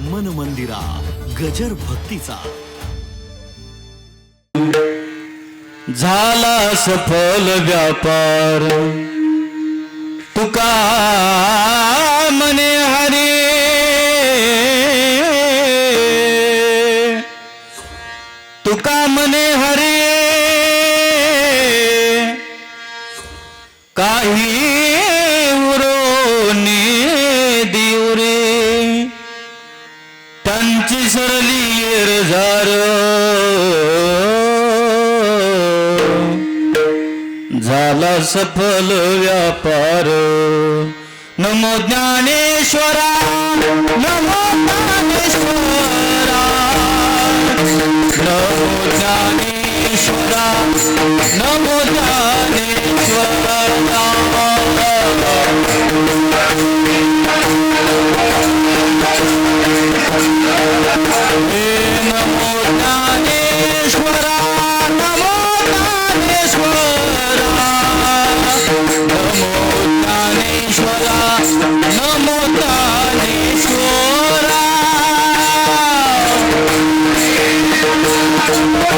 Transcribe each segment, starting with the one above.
मन मंदिरा गजर भक्तीचा. झाला सफल व्यापार. तुका मने हरे. तुका मने हरे. सफल व्यापार. नमो ज्ञानेश्वरा नमो ज्ञानेश्वरा. नमो ज्ञानेश्वरा नमो ज्ञानेश्वरा. हे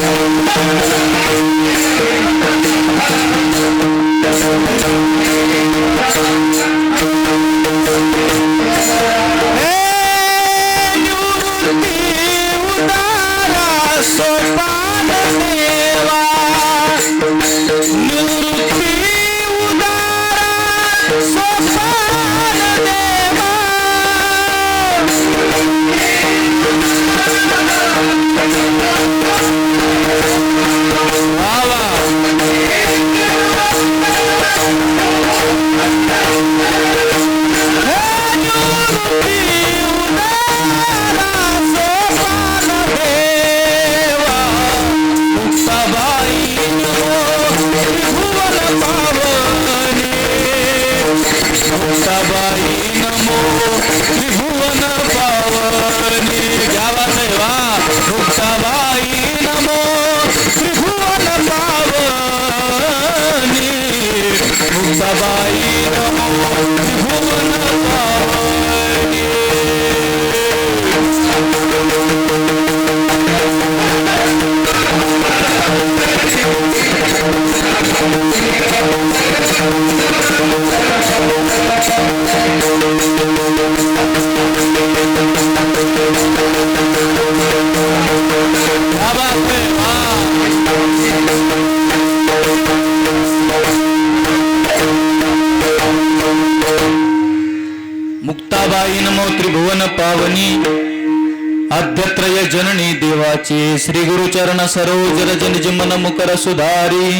जननी देवाची श्री गुरुचरण सरोज रजन मन मुकर सुधारी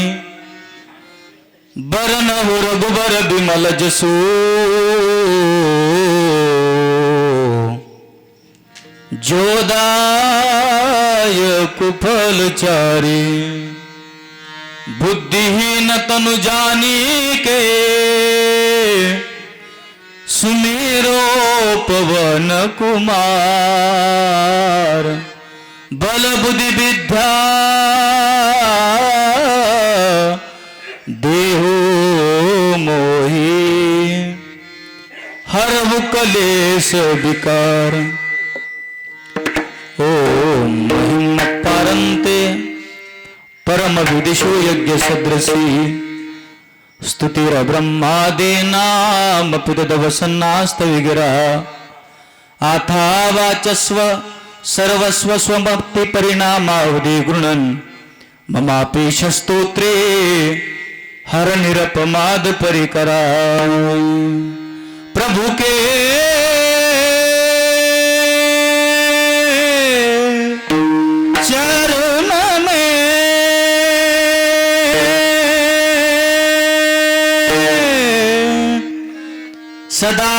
बरन हो रघुबर बिमल जसू जोदाय कुफलचारी बुद्धिहीन तनु जानी के सुमेरो पवन कुमार बल बुद्धि विद्या, देहो मोही, हरव कलेश विकार। महिम पारंते परम विदिशो यज्ञ सदृशी स्तुतीर ब्रह्मादीनाम पुदवसन्नास्त आथा वाचस्व सर्वस्व स्वभक्ती परिणामावधी गृणन। ममापेश प्रभु के सदा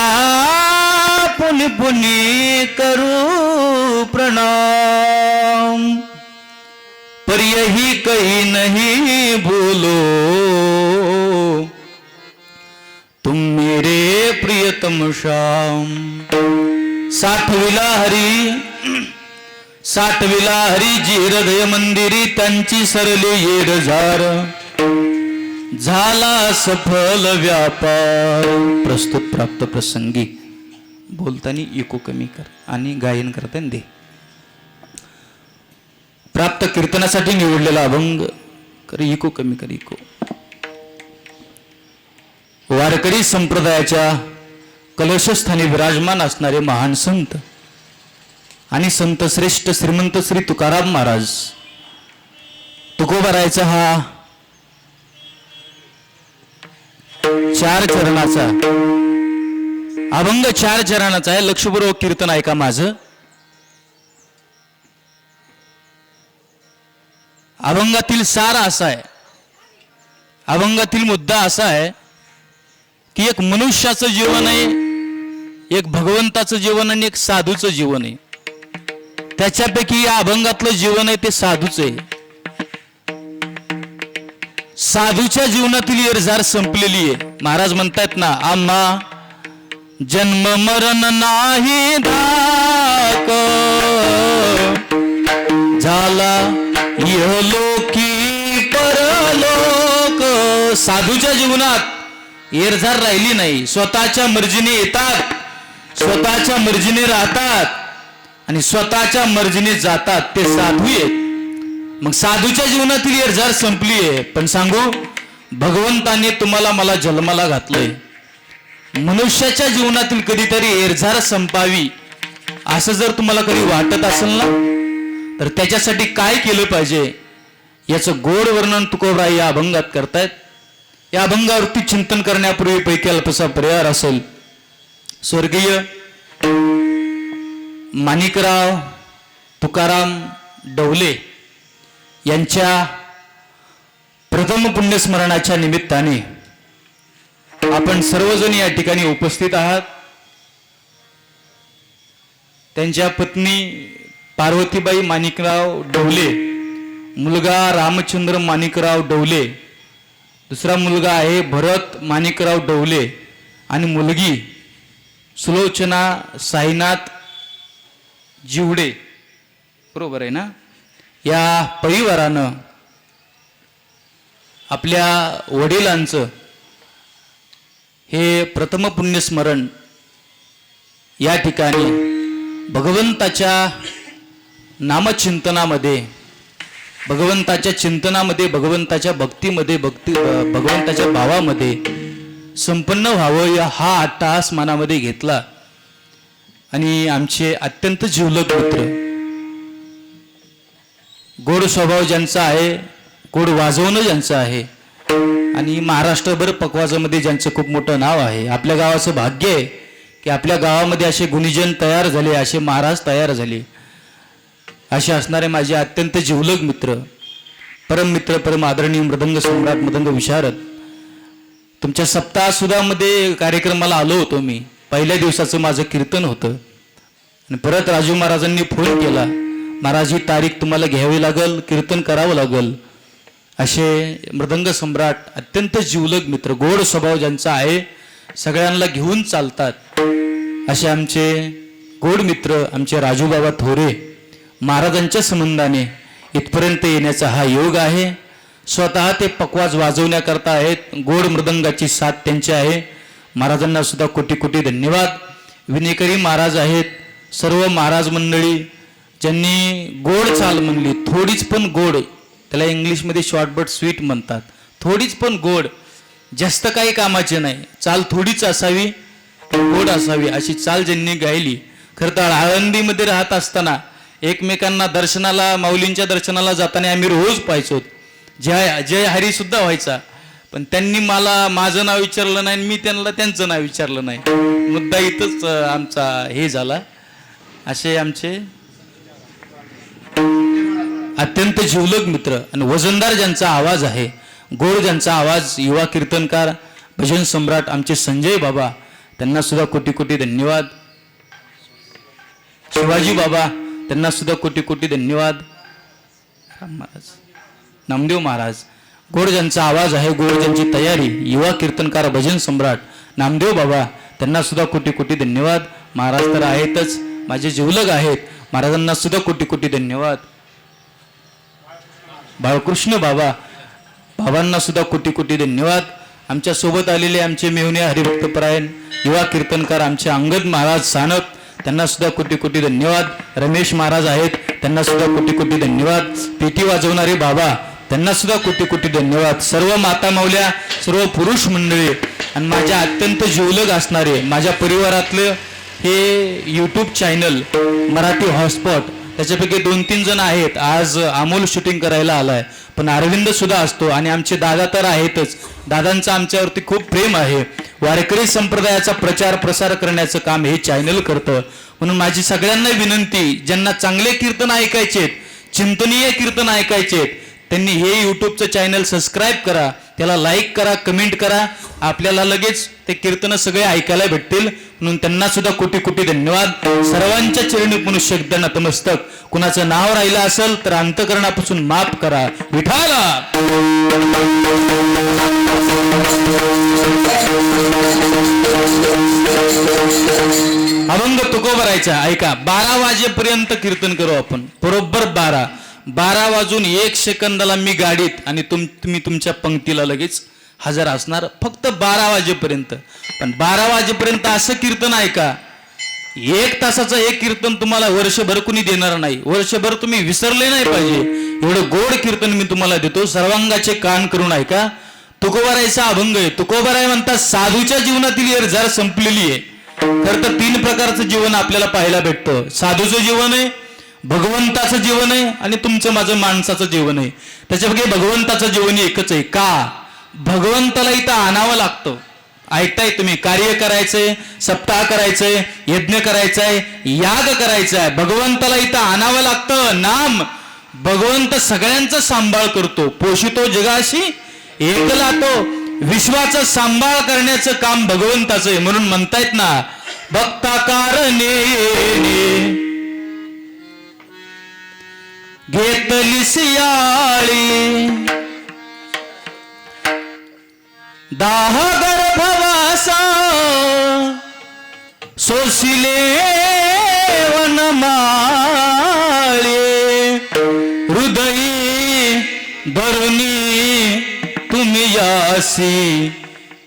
पुनि पुनि करू प्रणाम। पर यही कहीं नहीं भूलो तुम मेरे प्रियतम श्याम। साठविला हरी साठविला हरीजी हृदय मंदिरी त्यांची सरली येड झार। झाला सफल व्यापार. प्रस्तुत प्राप्त प्रसंगी. बोलताना इको कमी कर आणि गायन करताना दे. प्राप्त कीर्तनासाठी निवडलेला अभंग कर इको कमी कर इको. वारकरी संप्रदायाच्या कलशस्थानी विराजमान असणारे महान संत आणि संत श्रेष्ठ श्रीमंत श्री तुकाराम महाराज. तुकोबारायचा हा चार चरणाचा. अभंग चार चरणाचा आहे. लक्षपूर्वक कीर्तन ऐका माझं. अभंगातील सार असा आहे. अभंगातील मुद्दा असा आहे की एक मनुष्याचं जीवन आहे एक भगवंताचं जीवन आणि एक साधूचं जीवन आहे. त्याच्यापैकी या अभंगातलं जीवन आहे ते साधूच आहे. साधूच्या जीवनातील इरझार संपलेली आहे. महाराज म्हणतायत ना आम्हा जन्म मरण नाही धाक झाला इहलोकी परलोक. साधूच्या जीवनात एरझार राहिली नाही. स्वतःच्या मर्जीने येतात स्वतःच्या मर्जीने राहतात आणि स्वतःच्या मर्जीने जातात. ते साधू आहेत. मग साधूच्या जीवनातील एरझार संपली आहे पण सांगू भगवंताने तुम्हाला मला जन्माला घातलंय. मनुष्याच्या जीवनातील कधीतरी एरझार संपावी असं जर तुम्हाला कधी वाटत असेल ना तर त्याच्यासाठी काय केलं पाहिजे याचं गोड वर्णन तुकोबरा या अभंगात करतायत. या अभंगावरती चिंतन करण्यापूर्वी पैकी अल्पसा परिहार असेल. स्वर्गीय माणिकराव तुकाराम डवले. यांच्या प्रथम पुण्यस्मरणाच्या निमित्ताने आपण सर्वजण या ठिकाणी उपस्थित आहात. त्यांच्या पत्नी पार्वतीबाई माणिकराव डवले मुलगा रामचंद्र माणिकराव डवले दुसरा मुलगा आहे भरत माणिकराव डवले आणि मुलगी सुलोचना साईनाथ जिवडे. बरोबर आहे ना? या परिवारानं आपल्या वडिलांचं हे प्रथम पुण्यस्मरण या ठिकाणी भगवंताच्या नामचिंतनामध्ये भगवंताच्या चिंतनामध्ये भगवंताच्या भक्तीमध्ये भक्ती भगवंताच्या भावामध्ये संपन्न व्हावं या हा अट्टहास मनामध्ये घेतला. आणि आमचे अत्यंत जिवलग मित्र गोड स्वभाव ज्यांचा आहे गोड वाजवणं ज्यांचं आहे आणि महाराष्ट्रभर पकवाजामध्ये ज्यांचं खूप मोठं नाव आहे. आपल्या गावाचं भाग्य आहे की आपल्या गावामध्ये असे गुणीजन तयार झाले असे महाराज तयार झाले. असे असणारे माझे अत्यंत जिवलग मित्र परम मित्र परम आदरणीय मृदंग सम्राट मृदंग विशारद. तुमच्या सप्ताह सुधामध्ये कार्यक्रमाला आलो होतो मी. पहिल्या दिवसाचं माझं कीर्तन होतं. आणि परत राजू महाराजांनी फोन केला. महाराज ही तारीख तुम्हाला घ्यावी लागल कीर्तन करावं लागल. असे मृदंग सम्राट अत्यंत जीवलग मित्र गोड स्वभाव ज्यांचा आहे सगळ्यांना घेऊन चालतात. असे आमचे गोड मित्र आमचे राजूबाबा थोरे महाराजांच्या संबंधाने इथपर्यंत येण्याचा हा योग आहे. स्वतः ते पकवाज वाजवण्याकरता आहेत गोड मृदंगाची साथ त्यांची आहे. महाराजांना सुद्धा कोटी कोटी धन्यवाद. विनेकरी महाराज आहेत सर्व महाराज मंडळी ज्यांनी गोड चाल म्हणली थोडीच पण गोड त्याला इंग्लिशमध्ये शॉर्टबट स्वीट म्हणतात. थोडीच पण गोड जास्त काही कामाचे नाही. चाल थोडीच असावी गोड असावी अशी चाल ज्यांनी गायली. खरं तर आळंदीमध्ये राहत असताना एकमेकांना दर्शनाला माऊलींच्या दर्शनाला जाताना आम्ही रोज पाहायचो. जय जय हरी सुद्धा व्हायचा. पण त्यांनी मला माझं नाव विचारलं नाही आणि मी त्यांना त्यांचं नाव विचारलं नाही. मुद्दा इथंच आमचा हे झाला. असे आमचे अत्यंत जिवलग मित्र आणि वजनदार ज्यांचा आवाज आहे गोड ज्यांचा आवाज युवा कीर्तनकार भजन सम्राट आमचे संजय बाबा त्यांना सुद्धा कोटी कोटी धन्यवाद. शिवाजी बाबा त्यांना सुद्धा कोटी कोटी धन्यवाद. राम महाराज. नामदेव महाराज. गोड ज्यांचा आवाज आहे गोड ज्यांची तयारी युवा कीर्तनकार भजन सम्राट नामदेव बाबा त्यांना सुद्धा कोटी कोटी धन्यवाद. महाराज तर आहेतच माझे जिवलग आहेत. महाराजांना सुद्धा कोटी कोटी धन्यवाद. बाळकृष्ण बाबा. बाबांना सुद्धा कोटी कोटी धन्यवाद. आमच्यासोबत आलेले आमचे मेहुणे हरिभक्तपरायण युवा कीर्तनकार आमचे अंगद महाराज सानप त्यांना सुद्धा कोटी कोटी धन्यवाद. रमेश महाराज आहेत त्यांना सुद्धा कोटी कोटी धन्यवाद. पेटी वाजवणारे बाबा त्यांना सुद्धा कोटी कोटी धन्यवाद. सर्व माता मावल्या सर्व पुरुष मंडळी आणि माझ्या अत्यंत जिवलग असणारे माझ्या परिवारातलं हे यूट्यूब चॅनल मराठी हॉटस्पॉट त्याच्यापैकी दोन तीन जण आहेत. आज अमोल शूटिंग करायला आलाय. पण अरविंद सुद्धा असतो आणि आमचे दादा तर आहेतच. दादांचं आमच्यावरती खूप प्रेम आहे. वारकरी संप्रदायाचा प्रचार प्रसार करण्याचं काम हे चॅनल करतं. म्हणून माझी सगळ्यांना विनंती ज्यांना चांगले कीर्तन ऐकायचेत चिंतनीय कीर्तन ऐकायचेत त्यांनी हे यूट्यूबचं चॅनल सबस्क्राईब करा. त्याला लाईक करा कमेंट करा. आपल्याला लगेच ते कीर्तन सगळे ऐकायला भेटतील. म्हणून त्यांना सुद्धा कोटी कोटी धन्यवाद. सर्वांच्या चरणी मनुष्य नतमस्तक. कुणाचं नाव राहिलं असेल तर अंतकरणापासून माफ करा. विठाला! अभंग तुकोबरायचा ऐका. बारा वाजेपर्यंत कीर्तन करू आपण. बरोबर बारा. बारा वाजून एक सेकंदाला मी गाडीत आणि तुम तुम्ही तुमच्या पंक्तीला लगेच हजर असणार फक्त बारा वाजेपर्यंत. पण बारा वाजेपर्यंत असं कीर्तन ऐका. एक तासाचं एक कीर्तन तुम्हाला वर्षभर कुणी देणार नाही. वर्षभर तुम्ही विसरले नाही पाहिजे. एवढं गोड कीर्तन मी तुम्हाला देतो. सर्वांगाचे कान करून ऐका. तुकोबारायचा अभंग आहे. तुकोबाराय म्हणतात साधूच्या जीवनातील येर जर संपलेली आहे. तर तर तीन प्रकारचं जीवन आपल्याला पाहायला भेटतं. साधूचं जीवन आहे भगवंताचं जीवन आहे आणि तुमचं माझं माणसाचं जीवन आहे. त्याच्यापैकी भगवंताचं जीवन एकच आहे. का? भगवंताला इथं आणावं लागतं. ऐकताय तुम्ही कार्य करायचंय सप्ताह करायचंय यज्ञ करायचंय याग करायचाय. भगवंताला इथं आणावं लागतं. नाम भगवंत सगळ्यांचा सांभाळ करतो. पोषितो जगाशी एकला तो विश्वाचा सांभाळ करण्याचं काम भगवंताचं आहे. म्हणून म्हणतायत ना भक्ता कारणे घेतली सियाळी. दाह गर्भवासा सोसिले वनमाळे हृदयी धरुणी तुम्ही यासी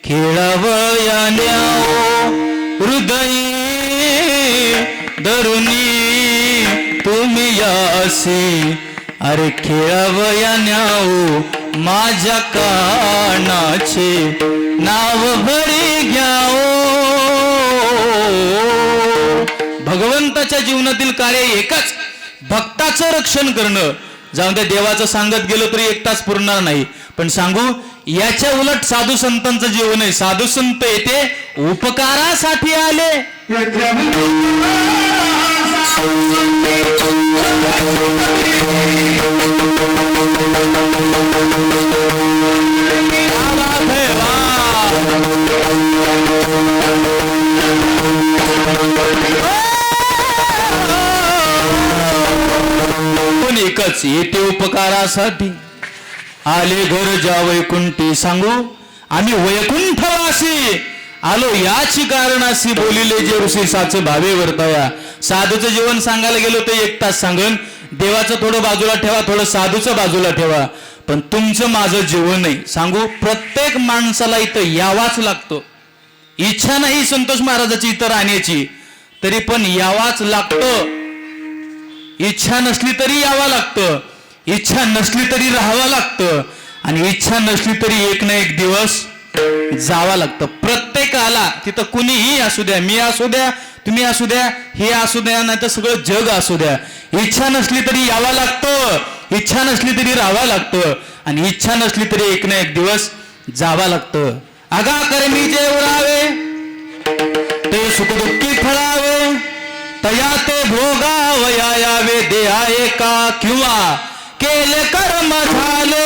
खेळावयान्या हृदयी धरुणी तुम्ही अरे खेळावया न्याओ माझ्या कानाचे. नाव भरी घ्याओ भगवंताच्या जीवनातील कार्य एकच. भक्ताचं रक्षण करणं. जाऊन त्या देवाचं सांगत गेलो तरी एक तास पुरणार नाही. पण सांगू याच्या उलट साधू संतांचं जीवन आहे. साधू संत येते उपकारासाठी आले. एकच येते उपकारासाठी? आले घर जा वैकुंठी सांगू आम्ही वैकुंठवासी. आलो याची कारणाशी बोलिले जे ऋषी साचे भावे वर्तव्या साधूचं जीवन सांगायला गेलो तर एक तास सांगन देवाचं थोडं बाजूला ठेवा थोडं साधूचं बाजूला ठेवा. पण तुमचं माझं जीवन नाही. सांगू प्रत्येक माणसाला इथं यावाच लागतो. इच्छा नाही संतोष महाराजाची इथं राहण्याची. तरी पण यावाच लागतो. इच्छा नसली तरी यावं लागतं. इच्छा नसली तरी राहावं लागतं. आणि इच्छा नसली तरी एक ना एक दिवस जावं लागतं. प्रत्येकाला तिथं कुणीही असू द्या मी असू द्या तुम्ही असू द्या हे असू द्या नाही तर सगळं जग असू द्या. इच्छा नसली तरी यावं लागतं. इच्छा नसली तरी राहावं लागतं. आणि इच्छा नसली तरी एक ना एक दिवस जावं लागतं. अगा कर्मी जे उरावे ते सुखदुःखी फळावे तया ते भोगावया यावे देहा एका किंवा केले कर्म झाले?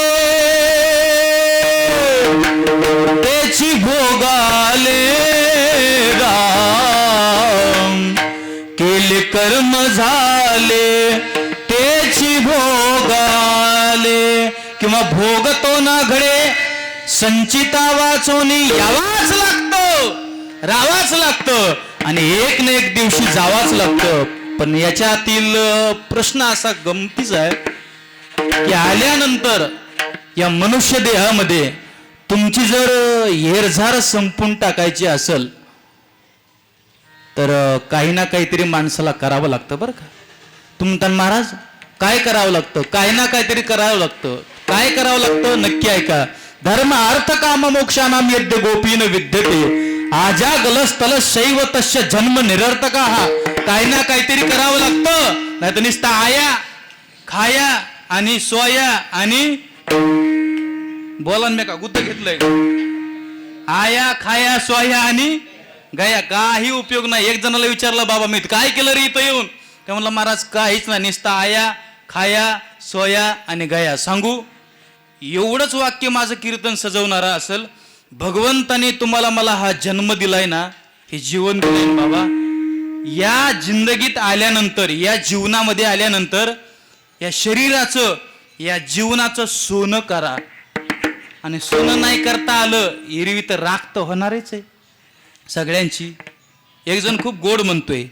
भोगाले राम. केले कर्म झाले तेची भोगाले. किंवा भोगतो ना घडे संचिता वाचोनी यावाच लागतो रावाच लागतं. आणि एक ना एक दिवशी जावाच लागतं. पण याच्यातील प्रश्न असा गमतीच आहे की आल्यानंतर या मनुष्य देहामध्ये तुमची जर हेरझार संपून टाकायची असेल तर काही ना काहीतरी माणसाला करावं लागतं बरं का. तुमतान महाराज काय करावं लागतं? काही ना काहीतरी करावं लागतं. काय करावं लागतं? नक्की ऐका. धर्म अर्थ काम मोक्षानाम यद्य गोपीन विद्यते. आजा गलस तलस शैव तस्य जन्म निरर्थका. हा काही ना काहीतरी करावं लागतं. नाही तर नुसतं आया खाया आणि सोया आणि बोला मी का गुद्ध घेतलंय? आया खाया सोया आणि गया. काही उपयोग नाही. एक जणाला विचारलं बाबा मी काय केलं रे इथं येऊन? ते म्हणलं महाराज काहीच नाही. निस्ता आया खाया सोया आणि गया. सांगू एवढंच वाक्य माझं कीर्तन सजवणारा असेल भगवंताने तुम्हाला मला हा जन्म दिलाय ना हे जीवन दिलंय बाबा. या जिंदगीत आल्यानंतर या जीवनामध्ये आल्यानंतर या शरीराचं या जीवनाचं सोनं करा. आणि सोनं नाही करता आलं एरवी तर राख तर होणारच आहे. सगळ्यांची. एक जण खूप गोड म्हणतोय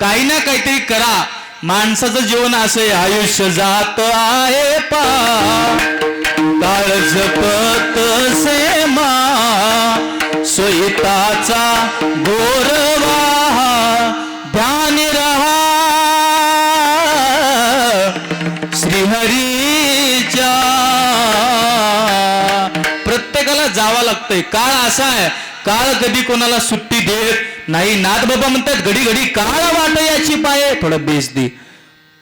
काही ना काहीतरी करा. माणसाचं जीवन असं आहे, आयुष्य जात आहे पा. काळ जपत से मा. सोयताचा गोरवा. ध्यान रहा. श्रीहरीच्या. प्रत्येकाला जावं लागतंय. काळ असा आहे काळ कधी कोणाला सुट्टी देत नाही. नाथ बाबा म्हणतात घडी घडी काळ वाट याची पाय. थोडं बेस दे.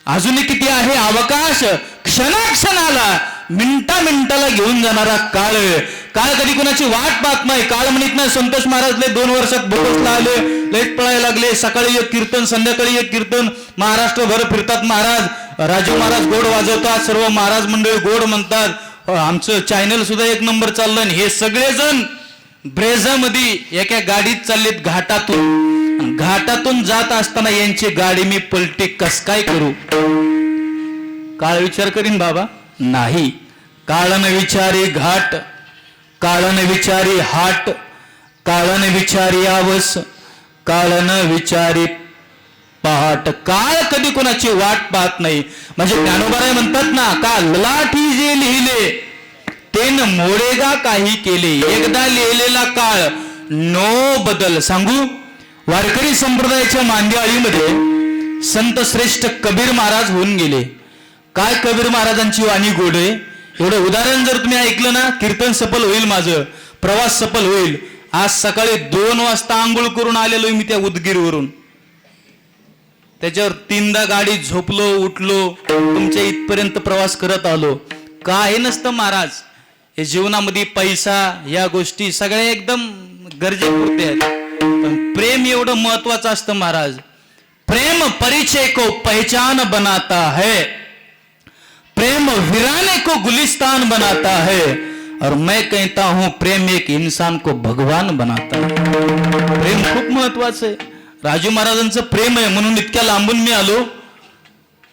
अजूनही किती आहे? अवकाश. क्षणाक्षणाला मिनटा मिनटाला घेऊन जाणारा काळ. काळ कधी कोणाची वाट पाहत नाही. काळ म्हणत नाही संतोष महाराज दोन वर्षात बोकसला आले लयच पळायला लागले. सकाळी एक कीर्तन संध्याकाळी एक कीर्तन. महाराष्ट्रभर फिरतात महाराज. राजू महाराज गोड वाजवतात. सर्व महाराज मंडळी गोड म्हणतात. हो, आमचं चॅनल सुद्धा एक नंबर चाललं हे सगळेजण ब्रेझामध्ये एका गाडीत चाललेत घाटातून. घाटातून जात असताना यांची गाडी मी पलटी कस काय करू? काळ विचार करीन बाबा. नाही. काळन विचारी घाट काळन विचारी हाट काळन विचारी आवस काळन विचारी पहाट. काळ कधी कोणाची वाट पाहत नाही. म्हणजे ज्ञानोबाराय म्हणतात ना का ललाठी जे लिहिले तेन मोडेगा काही केले. एकदा लिहिलेला काळ नो बदल. सांगू? वारकरी संप्रदायाच्या मांदियाळीमध्ये संत श्रेष्ठ कबीर महाराज होऊन गेले. काय कबीर महाराजांची वाणी गोड आहे? एवढं उदाहरण जर तुम्ही ऐकलं ना कीर्तन सफल होईल माझं प्रवास सफल होईल. आज सकाळी दोन वाजता आंघोळ करून आलेलो मी त्या उदगीरवरून. त्याच्यावर तीनदा गाडी झोपलो उठलो तुमच्या इथपर्यंत प्रवास करत आलो. काय नसतं महाराज. हे जीवनामध्ये पैसा या गोष्टी सगळ्या एकदम गरजेपुरते आहेत. पण प्रेम एवढं महत्वाचं असतं महाराज. प्रेम परिचय को पहचान बनाता है. प्रेम वीराने को गुलिस्तान बनाता है. और मैं कहता हूं प्रेम एक इंसान को भगवान बनाता है. प्रेम खूप महत्वाचं आहे. राजू महाराजांचं प्रेम आहे म्हणून इतक्या लांबून मी आलो.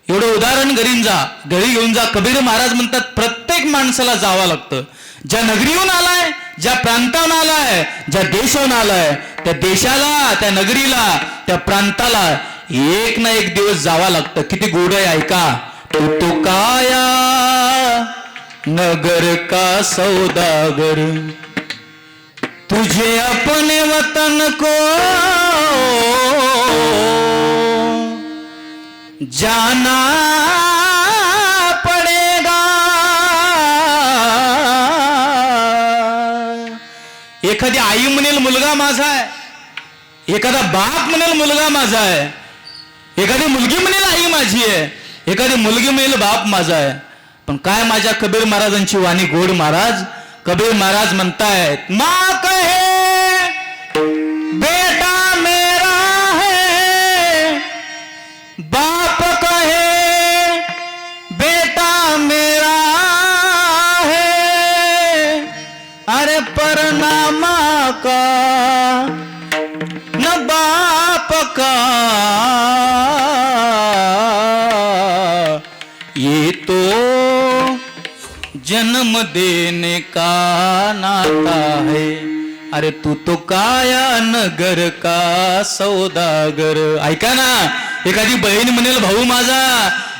एवढं उदाहरण घरी जा घरी घेऊन जा. कबीर महाराज म्हणतात प्रत्येक माणसाला जावं लागतं. ज्या नगरीहून आलाय ज्या प्रांताहून आलाय ज्या देशाहून आलाय त्या देशाला त्या नगरीला त्या प्रांताला एक ना एक दिवस जावा लागतं. किती गोड आहे ऐका. तू तो काया नगर का सौदागर? तुझे अपने वतन को जाना पडेगा। एखादी आई म्हणेल मुलगा माझा आहे एखादा बाप म्हणेल मुलगा माझा आहे एखादी मुलगी म्हणेल आई माझी आहे एखादी मुलगी म्हणेल बाप माझा आहे. पण काय माझ्या कबीर महाराजांची वाणी गोड महाराज? कबीर महाराज म्हणतायत मा अरे तू तो काया नगर का सौदागर? ऐका ना एखादी बहीण म्हणेल भाऊ माझा.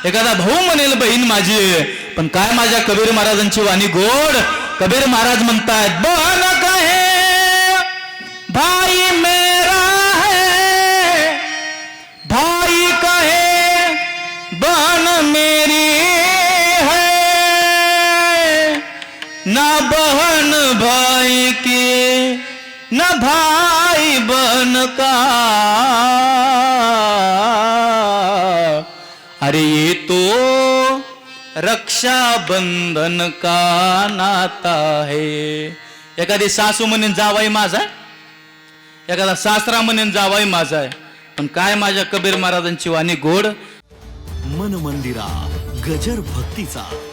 एखादा भाऊ म्हणेल बहीण माझी. पण काय माझ्या कबीर महाराजांची वाणी गोड? कबीर महाराज म्हणतायत बहन काय भाई अरे ये तो रक्षाबंधन का नाता है. एखादी सासू म्हणेन जावाई माझा एखादा सासरा म्हणेन जावाई माझा आहे. पण काय माझ्या कबीर महाराजांची वाणी गोड? मन मंदिरा गजर भक्तीचा.